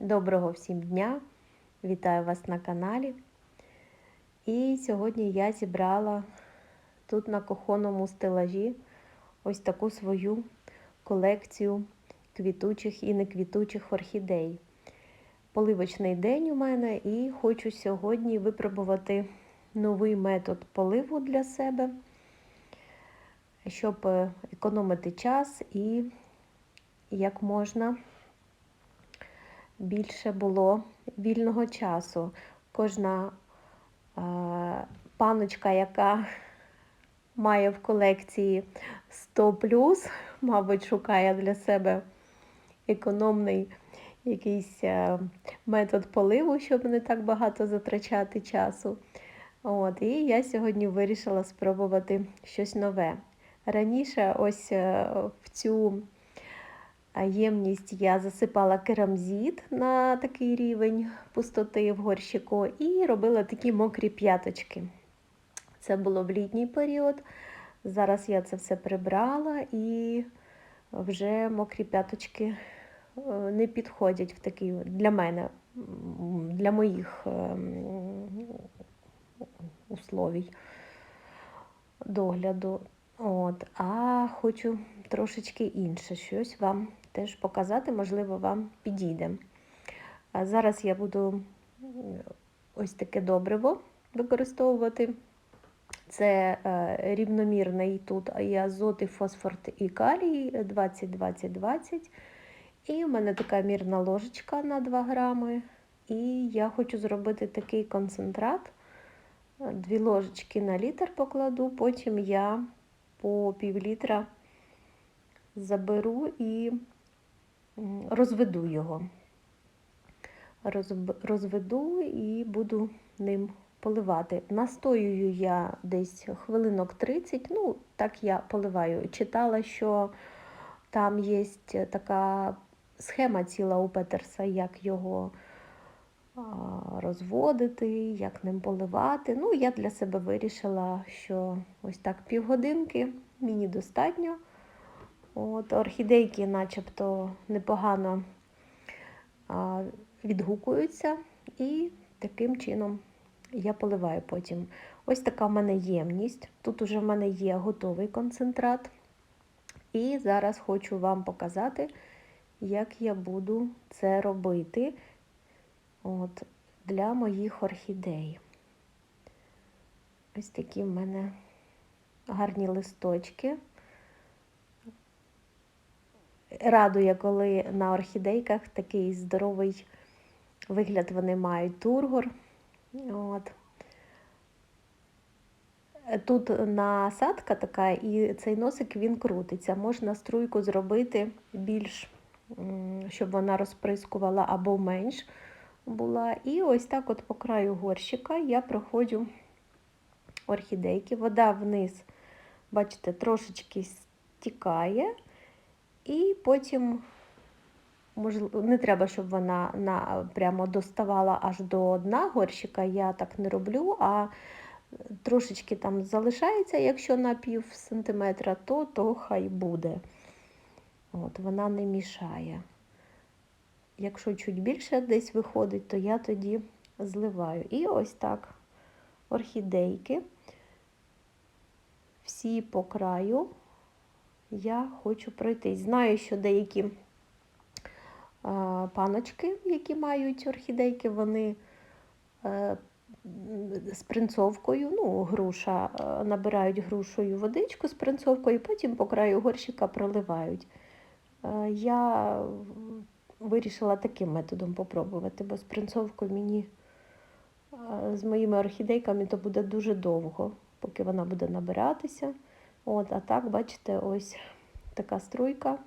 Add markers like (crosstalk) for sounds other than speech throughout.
Доброго всім дня! Вітаю вас на каналі. І сьогодні я зібрала тут на кухонному стелажі ось таку свою колекцію квітучих і неквітучих орхідей. Поливочний день у мене і хочу сьогодні випробувати новий метод поливу для себе, щоб е, економити час і як можна більше було вільного часу. Кожна е, паночка, яка (laughs) має в колекції 100 мабуть, шукає для себе економний якийсь е, метод поливу, щоб не так багато затрачати часу. От, І я сьогодні вирішила спробувати щось нове. Раніше ось е, в цю ємність я засипала керамзит на такий рівень пустоти в горщику і робила такі мокрі п'яточки. Це було в літній період. Зараз я це все прибрала і вже мокрі п'яточки е, не підходять в такий для мене, для моїх ем, условій догляду. От, А хочу трошечки інше щось вам теж показати, можливо, вам підійде. А зараз я буду ось таке добриво використовувати. Це е, рівномірний тут і азот, і фосфор, і калій 20-20-20. І в мене така мірна ложечка на 2 грами. І я хочу зробити такий концентрат. Дві ложечки на літр покладу, потім я по пів літра заберу і розведу його. Розведу і буду ним поливати. Настоюю я десь хвилинок 30, ну, так я поливаю. Читала, що там є така схема ціла у Петерса, як його розводити, як ним поливати. Ну, я для себе вирішила, що ось так півгодинки мені достатньо. От, Орхідейки начебто непогано відгукуються, і таким чином я поливаю потім. Ось така в мене ємність. Тут уже в мене є готовий концентрат. І зараз хочу вам показати, як я буду це робити от, для моїх орхідей. Ось такі в мене гарні листочки радує, коли на орхідейках такий здоровий вигляд вони мають тургор. От. Тут насадка така, і цей носик він крутиться. Можна струйку зробити більш, щоб вона розприскувала або менш була. І ось так от по краю горщика я проходжу орхідейки. Вода вниз, бачите, трошечки стікає. І потім, можливо, не треба, щоб вона на, прямо доставала аж до дна горщика. Я так не роблю, а трошечки там залишається, якщо на пів сантиметра, то то хай буде. От, Вона не мішає. Якщо чуть більше десь виходить, то я тоді зливаю. І ось так орхідейки, всі по краю я хочу пройти. Знаю, що деякі паночки, які мають орхідейки, вони е, з принцовкою, ну, груша, е, набирають грушою водичку з принцовкою, потім по краю горщика проливають. Е, я вирішила таким методом попробувати, бо з принцовкою мені з моїми орхідейками то буде дуже довго, поки вона буде набиратися. От, А так, бачите, ось така струйка,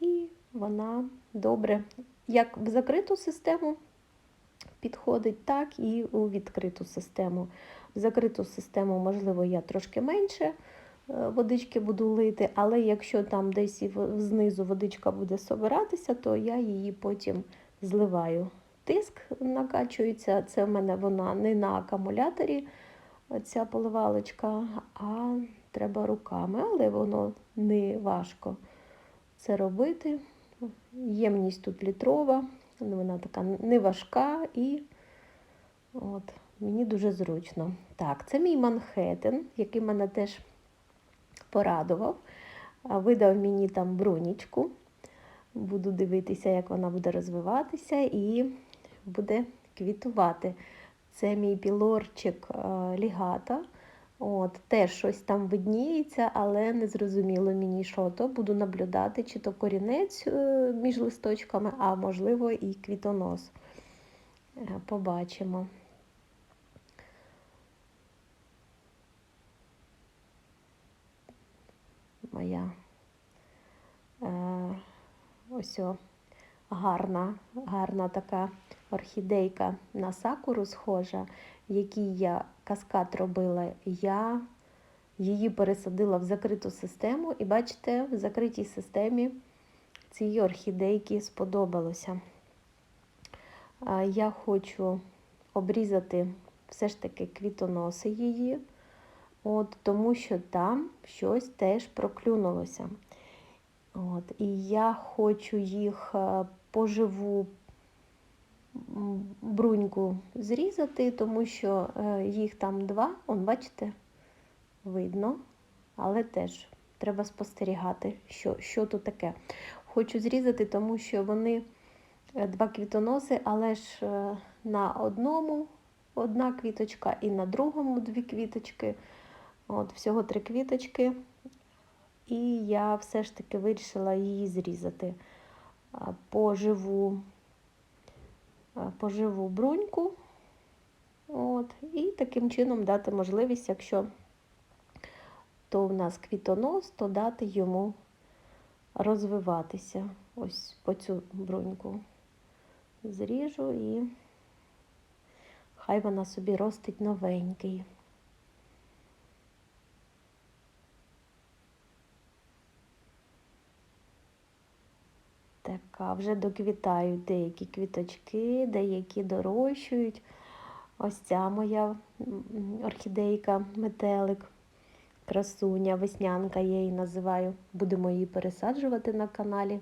і вона добре, як в закриту систему підходить, так і у відкриту систему. В закриту систему, можливо, я трошки менше е, водички буду лити, але якщо там десь знизу водичка буде собиратися, то я її потім зливаю. Тиск накачується, це в мене вона не на акумуляторі, ця поливалочка, а треба руками, але воно не важко це робити. Ємність тут літрова, Вона така не важка і от, мені дуже зручно. Так, це мій Манхеттен, який в мене теж порадував. Видав мені там бронічку. Буду дивитися, як вона буде розвиватися і буде квітувати. Це мій пілорчик е, лігата. От, Теж щось там видніється, але не зрозуміло мені, що то. Буду наблюдати, чи то корінець е, між листочками, а можливо і квітонос. Е, Побачимо. Моя е, ось о, гарна, гарна така орхідейка на сакуру схожа, якій я каскад робила, я її пересадила в закриту систему, і бачите, в закритій системі цій орхідейки сподобалося. А Я хочу обрізати все ж таки квітоноси її, от, тому що там щось теж проклюнулося. От, І я хочу їх е, поживу бруньку зрізати, тому що е, їх там два, он, бачите, видно, але теж треба спостерігати, що, що тут таке. Хочу зрізати, тому що вони е, два квітоноси, але ж на одному одна квіточка і на другому дві квіточки. От, всього три квіточки. І я все ж таки вирішила її зрізати. А, Поживу, а, поживу бруньку. От, і таким чином дати можливість, якщо то в нас квітонос, то дати йому розвиватися. Ось по цю бруньку зріжу і хай вона собі ростить новенький. Така, вже доквітають деякі квіточки, деякі дорощують. Ось ця моя орхідейка, метелик, красуня, веснянка, я її називаю. Будемо її пересаджувати на каналі.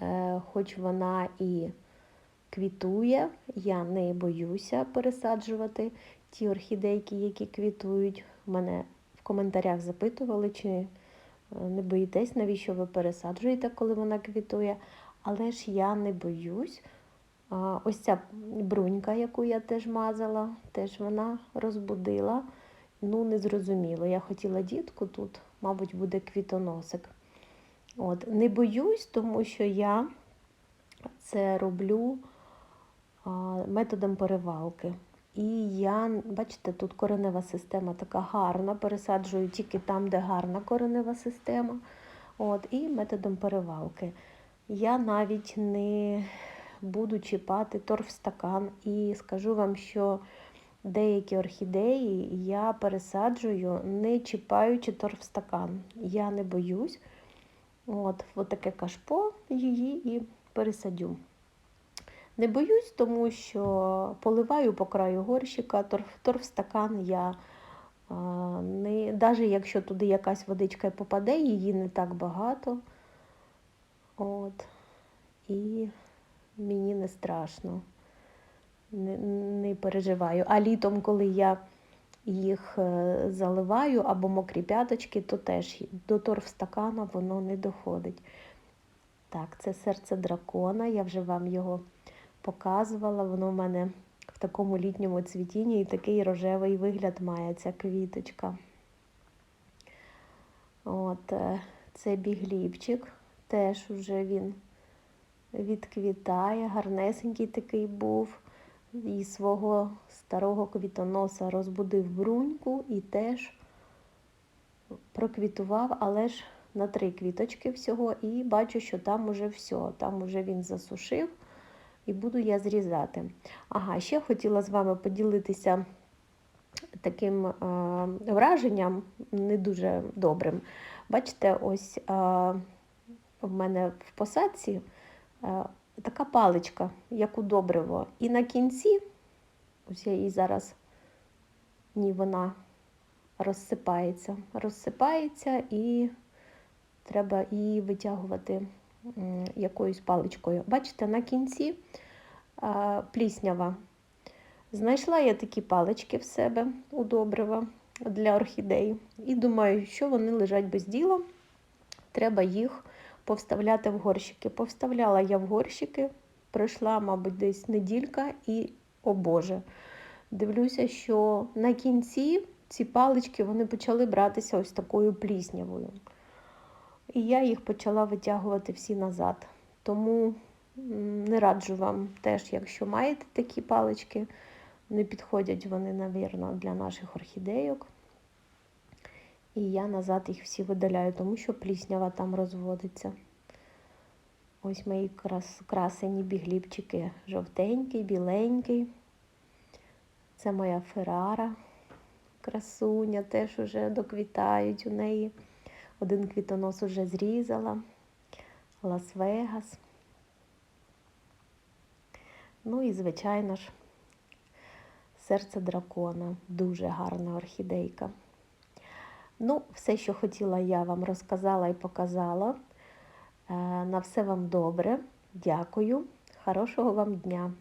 Е, хоч вона і квітує, я не боюся пересаджувати ті орхідейки, які квітують. Мене в коментарях запитували, чи не боїтесь, навіщо ви пересаджуєте, коли вона квітує. Але ж я не боюсь. Ось ця брунька, яку я теж мазала, теж вона розбудила. Ну, не зрозуміло. Я хотіла дітку тут, мабуть, буде квітоносик. От. Не боюсь, тому що я це роблю методом перевалки. І я, бачите, тут коренева система така гарна, пересаджую тільки там, де гарна коренева система. От, І методом перевалки. Я навіть не буду чіпати торфстакан і скажу вам, що деякі орхідеї я пересаджую, не чіпаючи торфстакан. Я не боюсь. От, от таке кашпо її і пересадю. Не боюсь, тому що поливаю по краю горщика, торф, торфстакан я не, навіть якщо туди якась водичка попаде, її не так багато. От. І мені не страшно, не, не переживаю. А літом, коли я їх е, заливаю або мокрі п'яточки, то теж до торфстакана воно не доходить. Так, це серце дракона, я вже вам його показувала. Воно в мене в такому літньому цвітінні і такий рожевий вигляд має ця квіточка. От, е, Це бігліпчик, теж вже він відквітає, гарнесенький такий був. І свого старого квітоноса розбудив бруньку і теж проквітував, але ж на три квіточки всього. І бачу, що там уже все, там уже він засушив і буду я зрізати. Ага, ще хотіла з вами поділитися таким е, враженням, не дуже добрим. Бачите, ось е, в мене в посадці е, така паличка, як у добриво. І на кінці, ось я її зараз, ні, вона розсипається, розсипається і треба її витягувати якоюсь паличкою. Бачите, на кінці пліснява. Знайшла я такі палички в себе у добрива для орхідеї. І думаю, що вони лежать без діла. Треба їх повставляти в горщики. Повставляла я в горщики, пройшла, мабуть, десь неділька, і, о Боже, дивлюся, що на кінці ці палички вони почали братися ось такою пліснявою. І я їх почала витягувати всі назад. Тому не раджу вам теж, якщо маєте такі палички, не підходять вони, навірно, для наших орхідейок. І я назад їх всі видаляю, тому що пліснява там розводиться. Ось мої крас... красені бігліпчики. Жовтенький, біленький. Це моя Феррара. Красуня теж уже доквітають у неї. Один квітонос уже зрізала. Лас-Вегас. Ну і, звичайно ж, серце дракона. Дуже гарна орхідейка. Ну, все, що хотіла, я вам розказала і показала. Е, На все вам добре. Дякую. Хорошого вам дня.